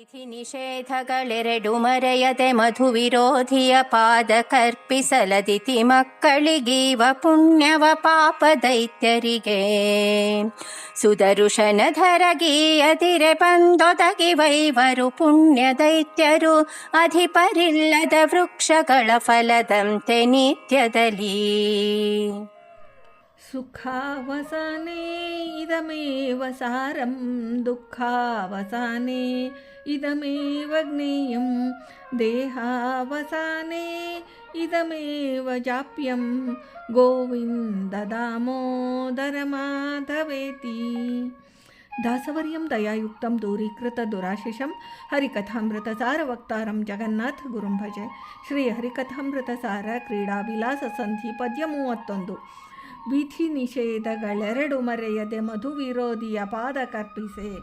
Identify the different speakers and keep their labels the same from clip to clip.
Speaker 1: ವಿಧಿ ನಿಷೇಧಗಳೆರಡು ಮರೆಯದೆ ಮಧು ವಿರೋಧಿಯ ಪಾದ ಕರ್ಪಿಸಲದಿತಿ ಮಕ್ಕಳಿಗೀವ ಪುಣ್ಯವ ಪಾಪ ದೈತ್ಯರಿಗೆ. ಸುದರುಶನಧರಗೀಯದಿರೆ ಬಂದೊದಗಿ ವೈವರು ಪುಣ್ಯ ದೈತ್ಯರು ಅಧಿಪರಿಲ್ಲದ ವೃಕ್ಷಗಳ ಫಲದಂತೆ ನಿತ್ಯದಲ್ಲಿ
Speaker 2: ಸುಖಾವಸಾನೆ ಇದಮೇವ ಸಾರಂ ದುಃಖಾವಸಾನೆ ಇದಮೇವ ಜ್ಞೇಯಂ ದೇಹಾವಸಾನೆ ಇದಮೇವ ಜಾಪ್ಯಂ ಗೋವಿಂದ ದಾಮೋದರ ಮಾಧವೇತಿ ದಾಸವರ್ಯಂ ದಯಾಯುಕ್ತಂ ದೂರೀಕೃತ ದುರಾಶಿಷಂ ಹರಿಕಥಾಮೃತ ಸಾರ ವಕ್ತಾರಂ ಜಗನ್ನಾಥ ಗುರುಂ ಭಜೆ ಶ್ರೀ ಹರಿಕಥಾಮೃತ ಸಾರ ಕ್ರೀಡಾ ವಿಲಾಸ ಸಂಧಿ ಪದ್ಯ ಮೂವತ್ತೊಂದು ವಿಧಿ ನಿಷೇಧಗಳೆರಡು ಮರೆಯದೆ ಮಧು ವಿರೋಧಿಯ ಪಾದ ಕರ್ಪಿಸೆ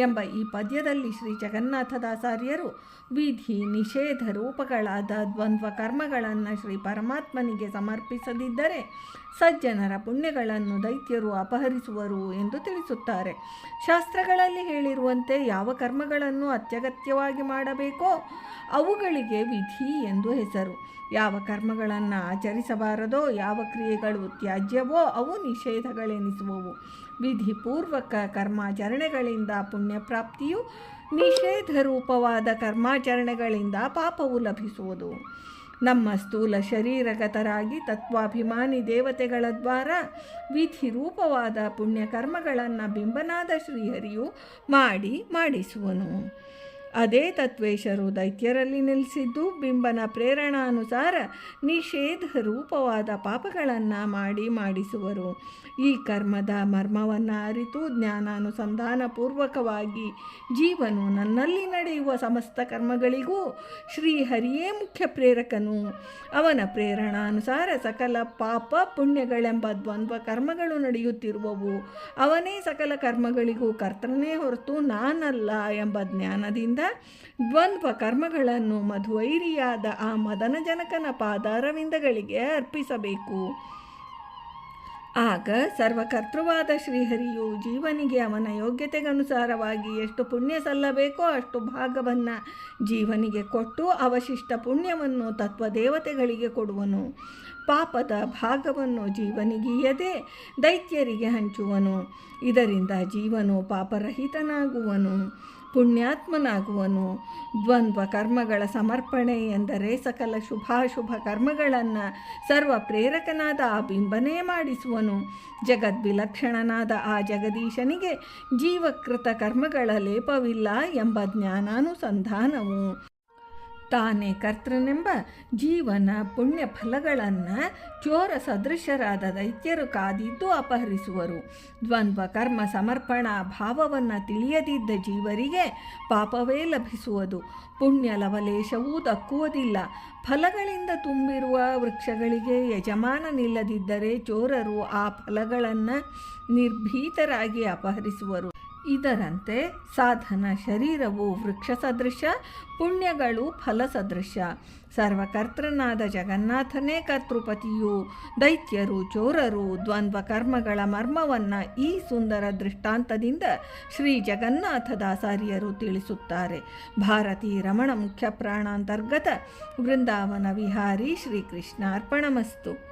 Speaker 2: ಎಂಬ ಈ ಪದ್ಯದಲ್ಲಿ ಶ್ರೀ ಜಗನ್ನಾಥದಾಚಾರ್ಯರು ವಿಧಿ ನಿಷೇಧ ರೂಪಗಳಾದ ದ್ವಂದ್ವ ಕರ್ಮಗಳನ್ನು ಶ್ರೀ ಪರಮಾತ್ಮನಿಗೆ ಸಮರ್ಪಿಸದಿದ್ದರೆ ಸಜ್ಜನರ ಪುಣ್ಯಗಳನ್ನು ದೈತ್ಯರು ಅಪಹರಿಸುವರು ಎಂದು ತಿಳಿಸುತ್ತಾರೆ. ಶಾಸ್ತ್ರಗಳಲ್ಲಿ ಹೇಳಿರುವಂತೆ ಯಾವ ಕರ್ಮಗಳನ್ನು ಅತ್ಯಗತ್ಯವಾಗಿ ಮಾಡಬೇಕೋ ಅವುಗಳಿಗೆ ವಿಧಿ ಎಂದು ಹೆಸರು. ಯಾವ ಕರ್ಮಗಳನ್ನು ಆಚರಿಸಬಾರದೋ, ಯಾವ ಕ್ರಿಯೆಗಳು ತ್ಯಾಜ್ಯವೋ ಅವು ನಿಷೇಧಗಳೆನಿಸುವವು. ವಿಧಿಪೂರ್ವಕ ಕರ್ಮಾಚರಣೆಗಳಿಂದ ಪುಣ್ಯಪ್ರಾಪ್ತಿಯು ನಿಷೇಧ ರೂಪವಾದ ಕರ್ಮಾಚರಣೆಗಳಿಂದ ಪಾಪವು ಲಭಿಸುವುದು. ನಮ್ಮ ಸ್ಥೂಲ ಶರೀರಗತರಾಗಿ ತತ್ವಾಭಿಮಾನಿ ದೇವತೆಗಳ ದ್ವಾರ ವಿಧಿ ರೂಪವಾದ ಪುಣ್ಯಕರ್ಮಗಳನ್ನು ಬಿಂಬನಾದ ಶ್ರೀಹರಿಯು ಮಾಡಿ ಮಾಡಿಸುವನು. ಅದೇ ತತ್ವೇಶರು ದೈತ್ಯರಲ್ಲಿ ನಿಲ್ಲಿಸಿದ್ದು, ಬಿಂಬನ ಪ್ರೇರಣಾನುಸಾರ ನಿಷೇಧ ರೂಪವಾದ ಪಾಪಗಳನ್ನು ಮಾಡಿ ಮಾಡಿಸುವರು. ಈ ಕರ್ಮದ ಮರ್ಮವನ್ನು ಅರಿತು ಜ್ಞಾನಾನುಸಂಧಾನಪೂರ್ವಕವಾಗಿ ಜೀವನು ನನ್ನಲ್ಲಿ ನಡೆಯುವ ಸಮಸ್ತ ಕರ್ಮಗಳಿಗೂ ಶ್ರೀಹರಿಯೇ ಮುಖ್ಯ ಪ್ರೇರಕನು. ಅವನ ಪ್ರೇರಣಾನುಸಾರ ಸಕಲ ಪಾಪ ಪುಣ್ಯಗಳೆಂಬ ದ್ವಂದ್ವ ಕರ್ಮಗಳು ನಡೆಯುತ್ತಿರುವವು. ಅವನೇ ಸಕಲ ಕರ್ಮಗಳಿಗೂ ಕರ್ತನೇ ಹೊರತು ನಾನಲ್ಲ ಎಂಬ ಜ್ಞಾನದಿಂದ ದ್ವಂದ್ವ ಕರ್ಮಗಳನ್ನು ಮಧುವೈರಿಯಾದ ಆ ಮದನಜನಕನ ಪಾದಾರವಿಂದಗಳಿಗೆ ಅರ್ಪಿಸಬೇಕು. ಆಗ ಸರ್ವಕರ್ತೃವಾದ ಶ್ರೀಹರಿಯು ಜೀವನಿಗೆ ಅವನ ಯೋಗ್ಯತೆಗನುಸಾರವಾಗಿ ಎಷ್ಟು ಪುಣ್ಯ ಸಲ್ಲಬೇಕೋ ಅಷ್ಟು ಭಾಗವನ್ನು ಜೀವನಿಗೆ ಕೊಟ್ಟು ಅವಶಿಷ್ಟ ಪುಣ್ಯವನ್ನು ತತ್ವದೇವತೆಗಳಿಗೆ ಕೊಡುವನು. ಪಾಪದ ಭಾಗವನ್ನು ಜೀವನಿಗೀಯದೆ ದೈತ್ಯರಿಗೆ ಹಂಚುವನು. ಇದರಿಂದ ಜೀವನು ಪಾಪರಹಿತನಾಗುವನು. ಪುಣ್ಯಾತ್ಮನಾಗುವನು. ದ್ವಂದ್ವ ಕರ್ಮಗಳ ಸಮರ್ಪಣೆ ಎಂದರೆ ಸಕಲ ಶುಭಾಶುಭ ಕರ್ಮಗಳನ್ನು ಸರ್ವ ಪ್ರೇರಕನಾದ ಆ ಬಿಂಬನೇ ಮಾಡಿಸುವನು. ಜಗದ್ವಿಲಕ್ಷಣನಾದ ಆ ಜಗದೀಶನಿಗೆ ಜೀವಕೃತ ಕರ್ಮಗಳ ಲೇಪವಿಲ್ಲ ಎಂಬ ಜ್ಞಾನಾನುಸಂಧಾನವು. ತಾನೇ ಕರ್ತೃನೆಂಬ ಜೀವನ ಪುಣ್ಯ ಫಲಗಳನ್ನು ಚೋರ ಸದೃಶರಾದ ದೈತ್ಯರು ಕಾದಿದ್ದು ಅಪಹರಿಸುವರು. ದ್ವಂದ್ವ, ಕರ್ಮ, ಸಮರ್ಪಣಾ ಭಾವವನ್ನು ತಿಳಿಯದಿದ್ದ ಜೀವರಿಗೆ ಪಾಪವೇ ಲಭಿಸುವುದು. ಪುಣ್ಯ ಲವಲೇಶವೂ ದಕ್ಕುವುದಿಲ್ಲ. ಫಲಗಳಿಂದ ತುಂಬಿರುವ ವೃಕ್ಷಗಳಿಗೆ ಯಜಮಾನನಿಲ್ಲದಿದ್ದರೆ ಚೋರರು ಆ ಫಲಗಳನ್ನು ನಿರ್ಭೀತರಾಗಿ ಅಪಹರಿಸುವರು. ಇದರಂತೆ ಸಾಧನ ಶರೀರವು ವೃಕ್ಷ ಸದೃಶ ಪುಣ್ಯಗಳು ಫಲ ಸದೃಶ ಸರ್ವಕರ್ತೃನಾದ ಜಗನ್ನಾಥನೇ ಕರ್ತೃಪತಿಯು, ದೈತ್ಯರು, ಚೋರರು ದ್ವಂದ್ವ ಕರ್ಮಗಳ ಮರ್ಮವನ್ನು ಈ ಸುಂದರ ದೃಷ್ಟಾಂತದಿಂದ ಶ್ರೀ ಜಗನ್ನಾಥದಾಸಾರ್ಯರು ತಿಳಿಸುತ್ತಾರೆ. ಭಾರತೀ ರಮಣ ಮುಖ್ಯ ಪ್ರಾಣಾಂತರ್ಗತ ವೃಂದಾವನ ವಿಹಾರಿ ಶ್ರೀಕೃಷ್ಣಾರ್ಪಣಮಸ್ತು.